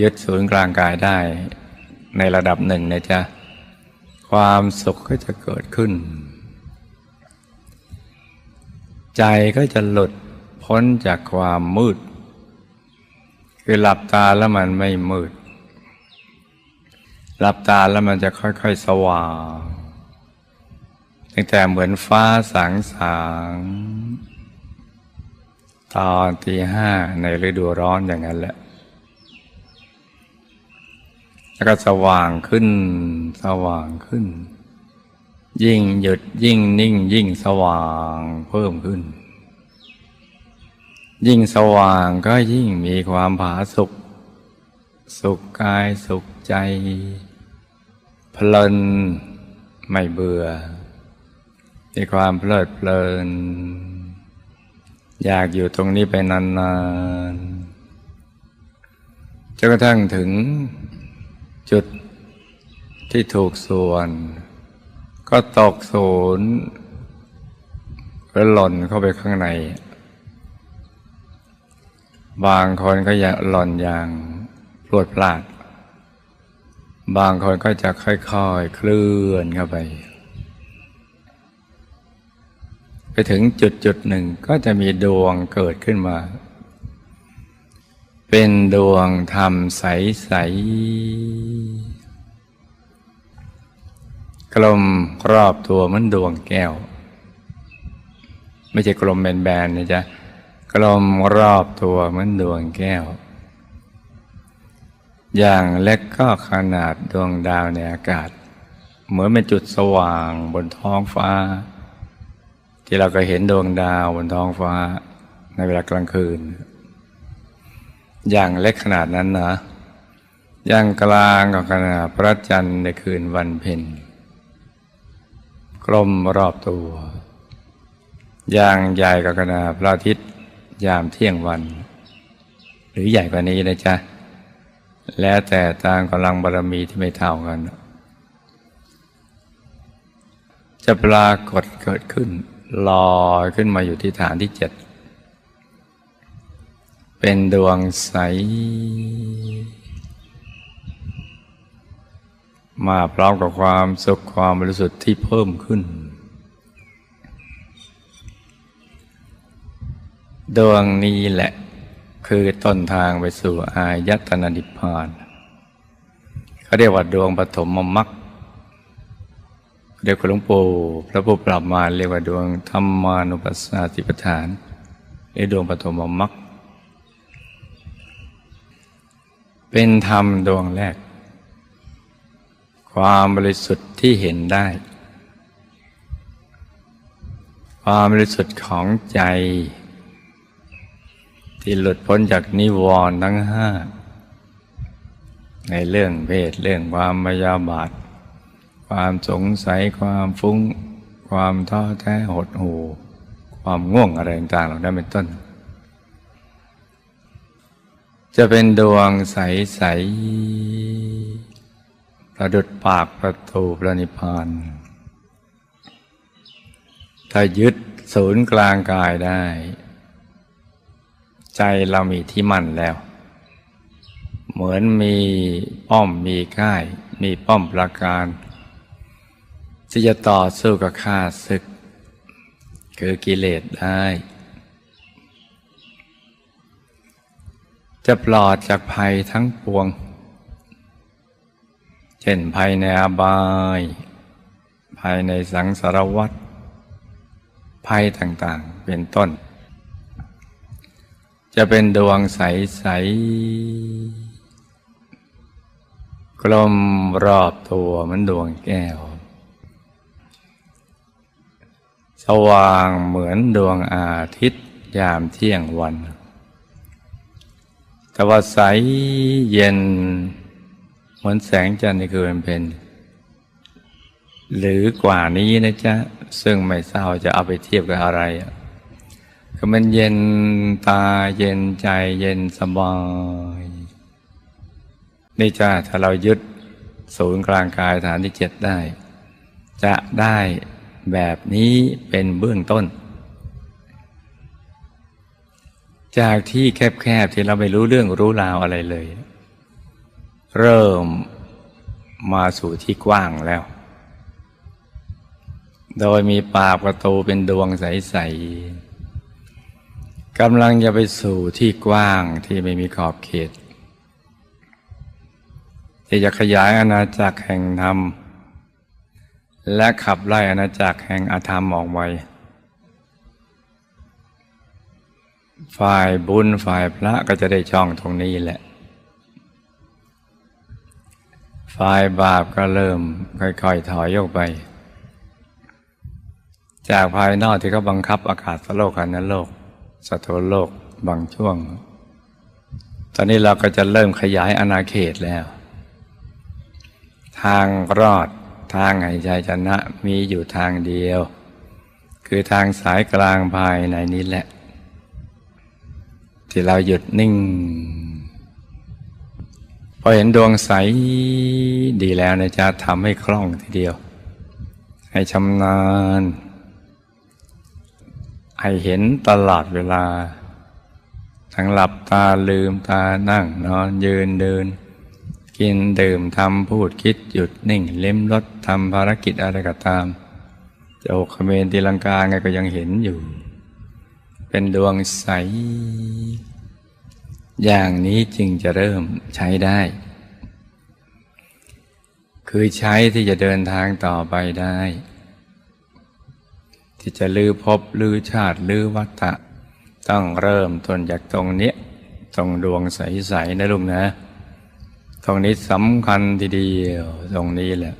ยึดศูนย์กลางกายได้ในระดับหนึ่งนะจ๊ะ ความสุขก็จะเกิดขึ้น ใจก็จะหลุดพ้นจากความมืด คือหลับตาแล้วมันไม่มืด หลับตาแล้วมันจะค่อยๆสว่างตั้งแต่เหมือนฟ้าสางสางๆตอนตีห้าในฤดูร้อนอย่างนั้นแหละ แล้วก็สว่างขึ้น สว่างขึ้น ยิ่งหยุดยิ่งนิ่ง ยิ่งสว่างเพิ่มขึ้น ยิ่งสว่างก็ยิ่งมีความผาสุกสุขกายสุขใจ เพลินไม่เบื่อมีความเพลิดเพลิน อยากอยู่ตรงนี้ไปนานๆจนกระทั่งถึง จุดที่ถูกส่วน ก็ตกศูนย์แล้วหล่นเข้าไปข้างใน บางคนก็อยาหล่นอย่างพลวดพลาด บางคนก็จะค่อยๆ เคลื่อนเข้าไป ไปถึงจุดจุดหนึ่งก็จะมีดวงเกิดขึ้นมา เป็นดวงธรรมใส ๆ กลมรอบตัวเหมันดวงแก้ว ไม่ใช่กลมแบนๆนะจ๊ะกลมรอบตัวเหมือนดวงแก้ว อย่างเล็กก็ขนาดดวงดาวในอากาศ เหมือนเป็นจุดสว่างบนท้องฟ้า ที่เราก็เห็นดวงดาวบนท้องฟ้าในเวลากลางคืน อย่างเล็กขนาดนั้นนะอย่างกลางก็ขนาดพระจันทร์ในคืนวันเพ็ญกลมรอบตัว อย่างใหญ่ก็ขนาดพระอาทิตย์ ยามเที่ยงวัน หรือใหญ่กว่านี้นะจ๊ะ แล้วแต่ตามกำลังบารมีที่ไม่เท่ากัน จะปรากฏเกิดขึ้นลอยขึ้นมาอยู่ที่ฐานที่เจ็ด เป็นดวงใส มาพร้อมกับความสุขความบริสุทธิ์ที่เพิ่มขึ้น ดวงนี้แหละ คือต้นทางไปสู่อายตนะนิพพานเขาเรียกว่าดวงปฐมมรรคเรียกว่าหลวงปู่พระผู้ปรับมาเรียกว่าดวงธรรมานุปัสสาติปฐานหรือดวงปฐมมรรค เป็นธรรมดวงแรก ความบริสุทธิ์ที่เห็นได้ ความบริสุทธิ์ของใจ ที่หลุดพ้นจากนิวรณ์ทั้งห้า ในเรื่องเพศเรื่องความมายาบาท ความสงสัยความฟุ้ง ความท้อแท้หดหู่ ความง่วงอะไรต่างๆเหล่านั้นเป็นต้น จะเป็นดวงใสๆประดุดปากประตูพระนิพพานถ้ายึดศูนย์กลางกายได้ ใจเรามีที่มั่นแล้ว เหมือนมีป้อมมีค่าย มีป้อมประการ ที่จะต่อสู้กับข้าศึก คือกิเลสได้ จะปลอดจากภัยทั้งปวง เช่นภัยในอบาย ภัยในสังสารวัฏภัยต่างๆ เป็นต้น จะเป็นดวงใส ๆ กลมรอบตัวเหมือนดวงแก้ว สว่างเหมือนดวงอาทิตย์ยามเที่ยงวัน แต่ว่าใสเย็น เหมือนแสงจันทร์ในคืนเป็น หรือกว่านี้นะจ๊ะ ซึ่งไม่ทราบจะเอาไปเทียบกับอะไรอะก็มันเย็นตาเย็นใจเย็นสบายนี่จ้าถ้าเรายึดศูนย์กลางกายฐานที่เจ็ดได้ จะได้แบบนี้เป็นเบื้องต้น จากที่แคบๆที่เราไม่รู้เรื่องรู้ราวอะไรเลย เริ่มมาสู่ที่กว้างแล้ว โดยมีปากประตูเป็นดวงใสๆกำลังจะไปสู่ที่กว้างที่ไม่มีขอบเขตที่จะขยายอาณาจักรแห่งธรรม และขับไล่อาณาจักรแห่งอาธรรมออกไป ฝ่ายบุญฝ่ายพระก็จะได้ช่องตรงนี้แหละ ฝ่ายบาปก็เริ่มค่อยๆถอยออกไป จากภายนอกที่เขาบังคับอากาศโลกอนโลก สัตวโลกบางช่วง ตอนนี้เราก็จะเริ่มขยายอาณาเขตแล้ว ทางรอดทางหายใจชนะมีอยู่ทางเดียว คือทางสายกลางภายในนี้แหละ ที่เราหยุดนิ่ง พอเห็นดวงใสดีแล้วนะจะทำให้คล่องทีเดียว ให้ชำนาญ ให้เห็นตลอดเวลา ทั้งหลับตาลืมตานั่งนอนยืนเดิน กินดื่มทำพูดคิดหยุดนิ่ง เล่มรถทำภารกิจอะไรก็ตาม จะหกเขมรตีลังกาไงก็ยังเห็นอยู่ เป็นดวงใส อย่างนี้จึงจะเริ่มใช้ได้ คือใช้ที่จะเดินทางต่อไปได้ ที่จะลือพบลือชาติลือวัฏฏะต้องเริ่มต้นจากตรงเนี้ยตรงดวงใสๆนะลุงนะ ตรงนี้สำคัญทีเดียวตรงนี้แหละ